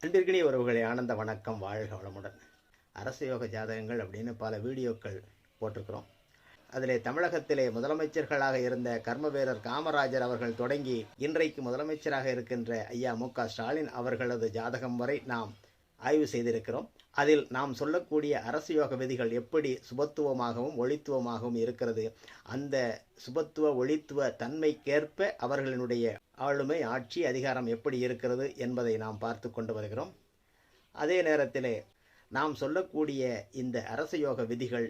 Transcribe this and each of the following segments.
அன்பிற்கினி உறவுகளை ஆனந்த வணக்கம் வாழ்க வளமுடன். அரசு யோக ஜாதகங்கள் அப்படின்னு பல வீடியோக்கள் போட்டிருக்கிறோம். அதிலே தமிழகத்திலே முதலமைச்சர்களாக இருந்த கர்மவேரர் காமராஜர் அவர்கள் தொடங்கி இன்றைக்கு முதலமைச்சராக இருக்கின்ற ஐயா மு க ஸ்டாலின் அவர்களது ஜாதகம் வரை நாம் ஆய்வு செய்திருக்கிறோம். அதில் நாம் சொல்லக்கூடிய அரசு யோக விதிகள் எப்படி சுபத்துவமாகவும் ஒளித்துவமாகவும் இருக்கிறது. அந்த சுபத்துவ ஒளித்துவ தன்மைக்கேற்ப அவர்களினுடைய ஆளுமை ஆட்சி அதிகாரம் எப்படி இருக்கிறது என்பதை நாம் பார்த்து கொண்டு வருகிறோம். அதே நேரத்திலே நாம் சொல்லக்கூடிய இந்த அரச யோக விதிகள்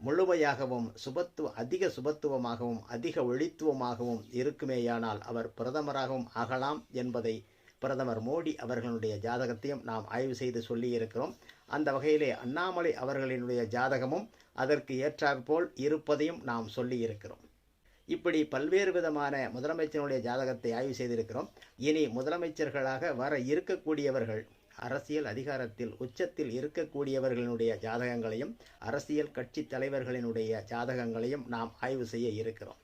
முழுமையாகவும் சுபத்துவ அதிக சுபத்துவமாகவும் அதிக ஒளித்துவமாகவும் இருக்குமேயானால் அவர் பிரதமராகவும் ஆகலாம் என்பதை பிரதமர் மோடி அவர்களுடைய ஜாதகத்தையும் நாம் ஆய்வு செய்து சொல்லியிருக்கிறோம். அந்த வகையிலே அண்ணாமலை அவர்களினுடைய ஜாதகமும் அதற்கு ஏற்றாற்போல் இருப்பதையும் நாம் சொல்லியிருக்கிறோம். இப்படி பல்வேறு விதமான முதலமைச்சருடைய ஜாதகத்தை ஆய்வு செய்திருக்கிறோம். இனி முதலமைச்சர்களாக வர இருக்கக்கூடியவர்கள் அரசியல் அதிகாரத்தில் உச்சத்தில் இருக்கக்கூடியவர்களினுடைய ஜாதகங்களையும் அரசியல் கட்சி தலைவர்களினுடைய ஜாதகங்களையும் நாம் ஆய்வு செய்ய இருக்கிறோம்.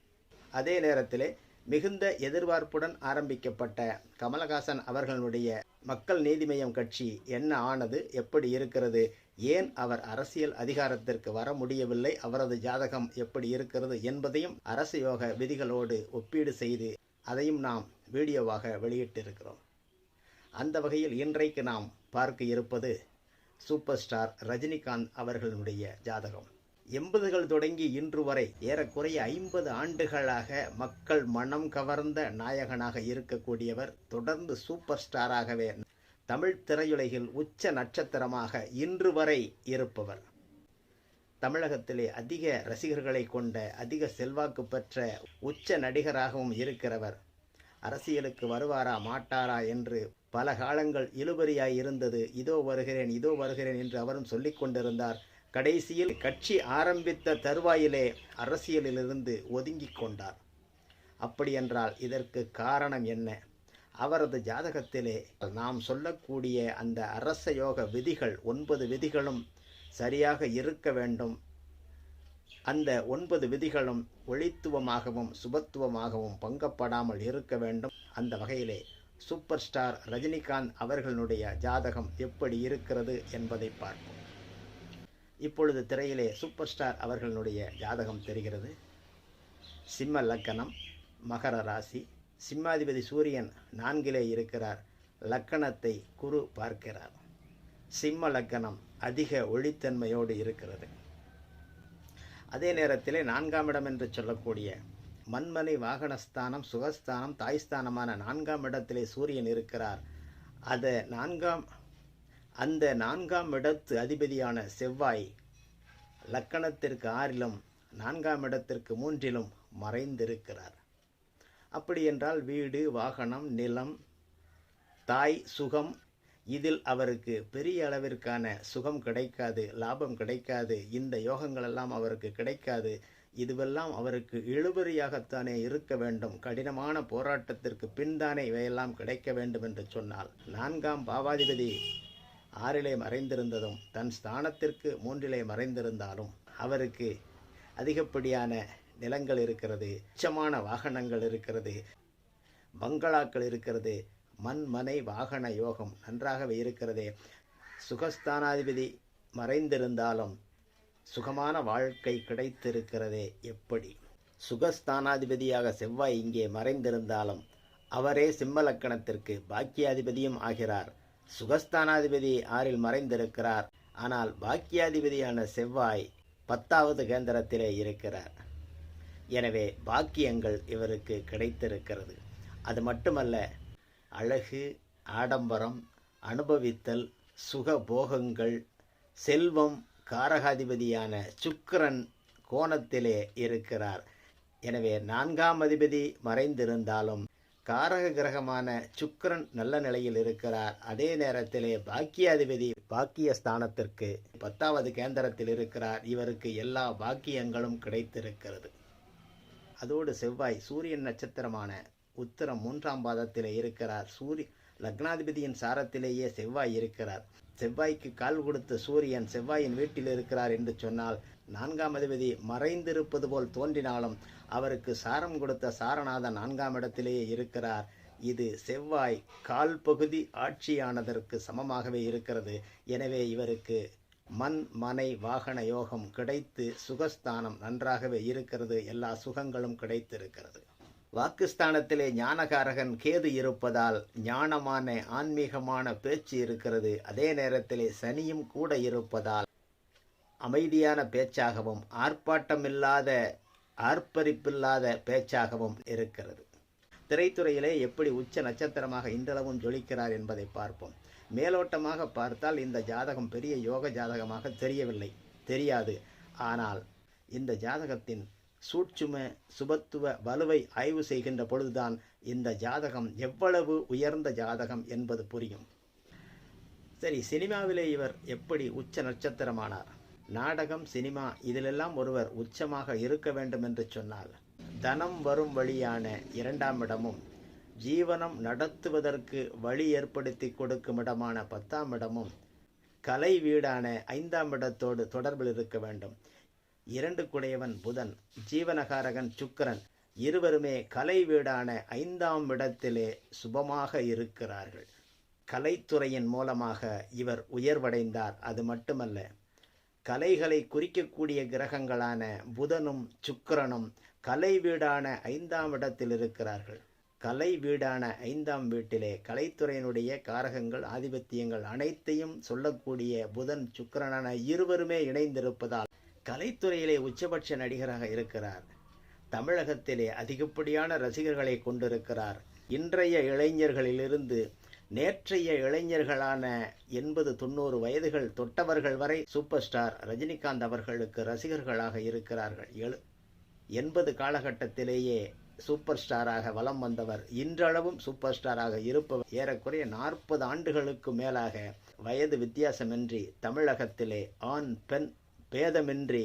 அதே நேரத்திலே மிகுந்த எதிர்பார்ப்புடன் ஆரம்பிக்கப்பட்ட கமலஹாசன் அவர்களுடைய மக்கள் நீதிமய்யம் கட்சி என்ன ஆனது எப்படி இருக்கிறது ஏன் அவர் அரசியல் அதிகாரத்திற்கு வர முடியவில்லை அவரது ஜாதகம் எப்படி இருக்கிறது என்பதையும் அரசு யோக விதிகளோடு ஒப்பீடு செய்து அதையும் நாம் வீடியோவாக வெளியிட்டிருக்கிறோம். அந்த வகையில் இன்றைக்கு நாம் பார்க்க இருப்பது சூப்பர் ஸ்டார் ரஜினிகாந்த் அவர்களுடைய ஜாதகம். எண்பதுகள் தொடங்கி இன்று வரை ஏறக்குறைய ஐம்பது ஆண்டுகளாக மக்கள் மனம் கவர்ந்த நாயகனாக இருக்கக்கூடியவர் தொடர்ந்து சூப்பர் ஸ்டாராகவே தமிழ் திரையுலகில் உச்ச நட்சத்திரமாக இன்று வரை இருப்பவர். தமிழகத்திலே அதிக ரசிகர்களை கொண்ட அதிக செல்வாக்கு பெற்ற உச்ச நடிகராகவும் இருக்கிறவர். அரசியலுக்கு வருவாரா மாட்டாரா என்று பல காலங்கள் இழுபறியாய் இருந்தது. இதோ வருகிறேன் இதோ வருகிறேன் என்று அவரும் சொல்லிக் கொண்டிருந்தார். கடைசியில் கட்சி ஆரம்பித்த தருவாயிலே அரசியலிலிருந்து ஒதுங்கிக் கொண்டார். அப்படியென்றால் இதற்கு காரணம் என்ன? அவரது ஜாதகத்திலே நாம் சொல்லக்கூடிய அந்த அரச யோக விதிகள் ஒன்பது விதிகளும் சரியாக இருக்க வேண்டும். அந்த ஒன்பது விதிகளும் ஒளித்துவமாகவும் சுபத்துவமாகவும் பங்கப்படாமல் இருக்க வேண்டும். அந்த வகையிலே சூப்பர் ஸ்டார் ரஜினிகாந்த் அவர்களுடைய ஜாதகம் எப்படி இருக்கிறது என்பதை பார்ப்போம். இப்பொழுது திரையிலே சூப்பர் ஸ்டார் அவர்களுடைய ஜாதகம் தெரிகிறது. சிம்ம லக்கணம் மகர ராசி. சிம்மாதிபதி சூரியன் நான்கிலே இருக்கிறார். லக்கணத்தை குரு பார்க்கிறார். சிம்ம லக்கணம் அதிக ஒளித்தன்மையோடு இருக்கிறது. அதே நேரத்திலே நான்காம் இடம் என்று சொல்லக்கூடிய மண்மனை வாகனஸ்தானம் சுகஸ்தானம் தாய்ஸ்தானமான நான்காம் இடத்திலே சூரியன் இருக்கிறார். அதை நான்காம் அந்த நான்காம் இடத்து அதிபதியான செவ்வாய் லக்கணத்திற்கு ஆறிலும் நான்காம் இடத்திற்கு மூன்றிலும் மறைந்திருக்கிறார். அப்படி என்றால் வீடு வாகனம் நிலம் தாய் சுகம் இதில் அவருக்கு பெரிய அளவிற்கான சுகம் கிடைக்காது லாபம் கிடைக்காது இந்த யோகங்களெல்லாம் அவருக்கு கிடைக்காது. இதுவெல்லாம் அவருக்கு இழுபறியாகத்தானே இருக்க வேண்டும். கடினமான போராட்டத்திற்கு பின்தானே இவையெல்லாம் கிடைக்க வேண்டும் என்று சொன்னால் நான்காம் பாவாதிபதி ஆறிலே மறைந்திருந்ததும் தன் ஸ்தானத்திற்கு மூன்றிலே மறைந்திருந்தாலும் அவருக்கு அதிகப்படியான நிலங்கள் இருக்கிறது உச்சமான வாகனங்கள் இருக்கிறது பங்களாக்கள் இருக்கிறது மண் மனை வாகன யோகம் நன்றாகவே இருக்கிறதே. சுகஸ்தானாதிபதி மறைந்திருந்தாலும் சுகமான வாழ்க்கை கிடைத்திருக்கிறதே எப்படி? சுகஸ்தானாதிபதியாக செவ்வாய் இங்கே மறைந்திருந்தாலும் அவரே சிம்மலக்கணத்திற்கு பாக்கியாதிபதியும் ஆகிறார். சுகஸ்தானாதிபதி ஆறில் மறைந்திருக்கிறார். ஆனால் பாக்கியாதிபதியான செவ்வாய் பத்தாவது கேந்திரத்திலே இருக்கிறார். எனவே பாக்கியங்கள் இவருக்கு கிடைத்திருக்கிறது. அது மட்டுமல்ல அழகு ஆடம்பரம் அனுபவித்தல் சுக போகங்கள் செல்வம் காரகாதிபதியான சுக்கரன் கோணத்திலே இருக்கிறார். எனவே நான்காம் அதிபதி மறைந்திருந்தாலும் காரக கிரகமான சுக்கரன் நல்ல நிலையில் இருக்கிறார். அதே நேரத்திலே பாக்கியாதிபதி பாக்கிய ஸ்தானத்திற்கு பத்தாவது கேந்திரத்தில் இருக்கிறார். இவருக்கு எல்லா பாக்கியங்களும் கிடைத்திருக்கிறது. அதோடு செவ்வாய் சூரியன் நட்சத்திரமான உத்திரம் மூன்றாம் பாதத்திலே இருக்கிறார். சூரிய லக்னாதிபதியின் சாரத்திலேயே செவ்வாய் இருக்கிறார். செவ்வாய்க்கு கால் கொடுத்த சூரியன் செவ்வாயின் வீட்டில் இருக்கிறார் என்று சொன்னால் நான்காம் அதிபதி மறைந்திருப்பது போல் தோன்றினாலும் அவருக்கு சாரம் கொடுத்த சாரநாதன் நான்காம் இடத்திலேயே இருக்கிறார். இது செவ்வாய் கால் பகுதி ஆட்சியானதற்கு சமமாகவே இருக்கிறது. எனவே இவருக்கு மண் மனை வாகன யோகம் கிடைத்து சுகஸ்தானம் நன்றாகவே இருக்கிறது. எல்லா சுகங்களும் கிடைத்திருக்கிறது. வாக்குஸ்தானத்திலே ஞானகாரகன் கேது இருப்பதால் ஞானமான ஆன்மீகமான பேச்சு இருக்கிறது. அதே நேரத்திலே சனியும் கூட இருப்பதால் அமைதியான பேச்சாகவும் ஆர்ப்பாட்டமில்லாத ஆர்ப்பரிப்பில்லாத பேச்சாகவும் இருக்கிறது. திரைத்துறையிலே எப்படி உச்ச நட்சத்திரமாக இன்றளவும் ஜொலிக்கிறார் என்பதை பார்ப்போம். மேலோட்டமாக பார்த்தால் இந்த ஜாதகம் பெரிய யோக ஜாதகமாக தெரியவில்லை தெரியாது. ஆனால் இந்த ஜாதகத்தின் சூட்சும சுபத்துவ வலுவை ஆய்வு செய்கின்ற பொழுதுதான் இந்த ஜாதகம் எவ்வளவு உயர்ந்த ஜாதகம் என்பது புரியும். சரி சினிமாவிலே இவர் எப்படி உச்ச நட்சத்திரமானார்? நாடகம் சினிமா இதிலெல்லாம் ஒருவர் உச்சமாக இருக்க வேண்டும் என்று சொன்னால் தனம் வரும் வழியான இரண்டாம் இடமும் ஜீவனம் நடத்துவதற்கு வழி ஏற்படுத்தி கொடுக்கும் இடமான பத்தாம் இடமும் கலை வீடான ஐந்தாம் இடத்தோடு தொடர்பில் இருக்க வேண்டும். இரண்டு குடையவன் புதன் ஜீவனகாரகன் சுக்கரன் இருவருமே கலை வீடான ஐந்தாம் இடத்திலே சுபமாக இருக்கிறார்கள். கலைத்துறையின் மூலமாக இவர் உயர்வடைந்தார் அது மட்டுமல்ல. கலைகளை குறிக்கக்கூடிய கிரகங்களான புதனும் சுக்கிரனும் கலை வீடான ஐந்தாம் இடத்தில் இருக்கிறார்கள். கலை வீடான ஐந்தாம் வீட்டிலே கலைத்துறையினுடைய காரகங்கள் ஆதிபத்தியங்கள் அனைத்தையும் சொல்லக்கூடிய புதன் சுக்கிரனான இருவருமே இணைந்திருப்பதால் கலைத்துறையிலே உச்சபட்ச நடிகராக இருக்கிறார். தமிழகத்திலே அதிகப்படியான ரசிகர்களை கொண்டிருக்கிறார். இன்றைய இளைஞர்களிலிருந்து நேற்றைய இளைஞர்களான எண்பது தொண்ணூறு வயதுகள் தொட்டவர்கள் வரை சூப்பர் ஸ்டார் ரஜினிகாந்த் அவர்களுக்கு ரசிகர்களாக இருக்கிறார்கள். எழு எண்பது காலகட்டத்திலேயே சூப்பர் ஸ்டாராக வலம் வந்தவர் இன்றளவும் சூப்பர் ஸ்டாராக இருப்பவர் ஏறக்குறைய நாற்பது ஆண்டுகளுக்கு மேலாக வயது வித்தியாசமின்றி தமிழகத்திலே ஆண் பெண் பேதமின்றி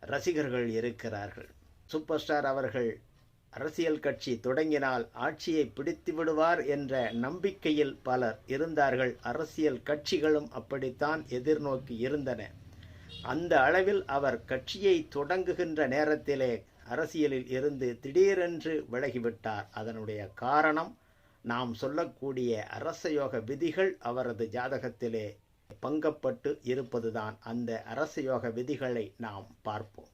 ரசிகர்கள் இருக்கிறார்கள். சூப்பர் ஸ்டார் அவர்கள் அரசியல் கட்சி தொடங்கினால் ஆட்சியை பிடித்து விடுவார் என்ற நம்பிக்கையில் பலர் இருந்தார்கள். அரசியல் கட்சிகளும் அப்படித்தான் எதிர்நோக்கி இருந்தன. அந்த அளவில் அவர் கட்சியை தொடங்குகின்ற நேரத்திலே அரசியலில் இருந்து திடீரென்று விலகிவிட்டார். அதனுடைய காரணம் நாம் சொல்லக்கூடிய அரசயோக விதிகள் அவரது ஜாதகத்திலே பங்கப்பட்டு இருப்பதுதான் அந்த அரசயோக விதிகளை நாம் பார்ப்போம்.